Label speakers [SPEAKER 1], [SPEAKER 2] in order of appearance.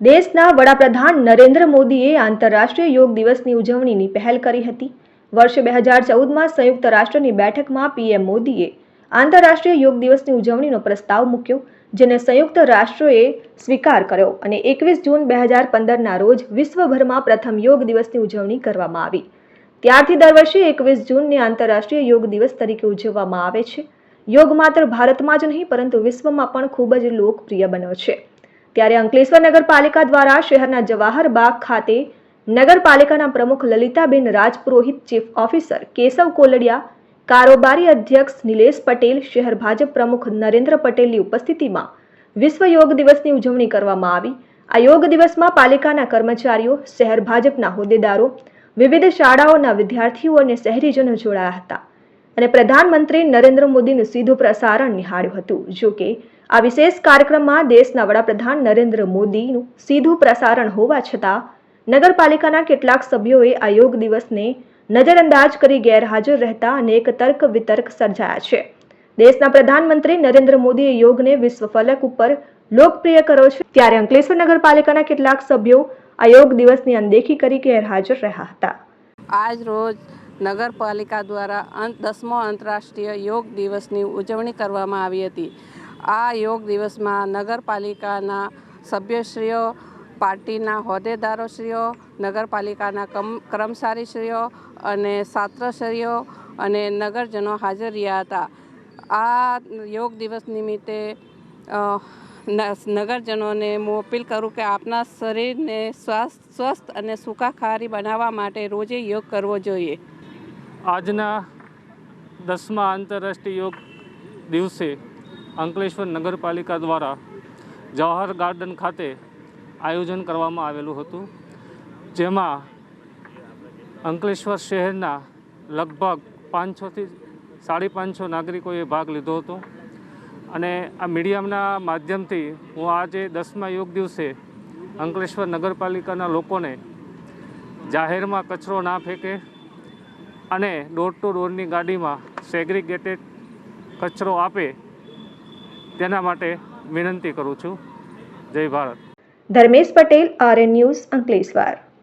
[SPEAKER 1] દેશના વડાપ્રધાન નરેન્દ્ર મોદીએ આંતરરાષ્ટ્રીય યોગ દિવસની ઉજવણીની પહેલ કરી હતી. વર્ષ બે હજાર ચૌદમાં સંયુક્ત રાષ્ટ્રની બેઠકમાં પીએમ મોદીએ આંતરરાષ્ટ્રીય યોગ દિવસની ઉજવણીનો પ્રસ્તાવ મૂક્યો, જેને સંયુક્ત રાષ્ટ્રોએ સ્વીકાર કર્યો અને એકવીસ જૂન બે હજાર પંદરના રોજ વિશ્વભરમાં પ્રથમ યોગ દિવસની ઉજવણી કરવામાં આવી. ત્યારથી દર વર્ષે એકવીસ જૂનને આંતરરાષ્ટ્રીય યોગ દિવસ તરીકે ઉજવવામાં આવે છે. યોગ માત્ર ભારતમાં જ નહીં, પરંતુ વિશ્વમાં પણ ખૂબ જ લોકપ્રિય બન્યો છે. ત્યારે અંકલેશ્વર નગરપાલિકા દ્વારા શહેરના જવાહર બાગ ખાતે નગરપાલિકાના પ્રમુખ લલિતાબેન રાજપુરોહિત, ચીફ ઓફિસર કેશવ કોલડિયા, કારોબારી અધ્યક્ષ નિલેશ પટેલ, શહેર ભાજપ પ્રમુખ નરેન્દ્ર પટેલની ઉપસ્થિતિમાં વિશ્વ યોગ દિવસની ઉજવણી કરવામાં આવી. આ યોગ દિવસમાં પાલિકાના કર્મચારીઓ, શહેર ભાજપના હોદ્દેદારો, વિવિધ શાળાઓના વિદ્યાર્થીઓ અને શહેરીજનો જોડાયા હતા. અને પ્રધાનમંત્રી નરેન્દ્ર મોદીનું સીધું પ્રસારણ નિહાળ્યું હતું. જો કે, આ વિશેષ કાર્યક્રમમાં દેશના વડાપ્રધાન નરેન્દ્ર મોદીનું સીધું પ્રસારણ હોવા છતાં, નગરપાલિકાના કેટલાક સભ્યોએ આ યોગ દિવસને નજરઅંદાજ કરી ગેરહાજર રહેતા અનેક તર્ક વિતર્ક સર્જાયા છે. દેશના પ્રધાનમંત્રી નરેન્દ્ર મોદીએ યોગને વિશ્વ ફલક ઉપર લોકપ્રિય કર્યો છે. ત્યારે અંકલેશ્વર નગરપાલિકાના કેટલાક સભ્યો આ યોગ દિવસની અનદેખી કરી ગેરહાજર રહ્યા હતા.
[SPEAKER 2] આજ રોજ નગરપાલિકા દ્વારા દસમો આંતરરાષ્ટ્રીય યોગ દિવસની ઉજવણી કરવામાં આવી હતી. આ યોગ દિવસમાં નગરપાલિકાના સભ્યશ્રીઓ, પાર્ટીના હોદ્દેદારોશ્રીઓ, નગરપાલિકાના કમ, કર્મચારીશ્રીઓ અને છાત્રશ્રીઓ અને નગરજનો હાજર રહ્યા હતા. આ યોગ દિવસ નિમિત્તે નગરજનોને હું અપીલ કરું કે આપના શરીરને સ્વાસ્થ સ્વસ્થ અને સુખાકારી બનાવવા માટે રોજે યોગ કરવો જોઈએ.
[SPEAKER 3] આજના દસમા આંતરરાષ્ટ્રીય યોગ દિવસે અંકલેશ્વર નગરપાલિકા દ્વારા જવાહર ગાર્ડન ખાતે આયોજન કરવામાં આવેલું હતું. જેમાં અંકલેશ્વર શહેરના લગભગ પાંચસોથી સાડી પાંચસો નાગરિકોએ ભાગ લીધો હતો. અને આ મીડિયાના માધ્યમથી હું આજે દસમા યોગ દિવસે અંકલેશ્વર નગરપાલિકાના લોકોને જાહેરમાં કચરો ના ફેંકે અને ડોર ટુ ડોરની ગાડીમાં સેગ્રીગેટેડ કચરો આપે તેના માટે વિનંતી કરું છું. જય Bharat.
[SPEAKER 1] Dharmesh Patel RN news Ankleshwar.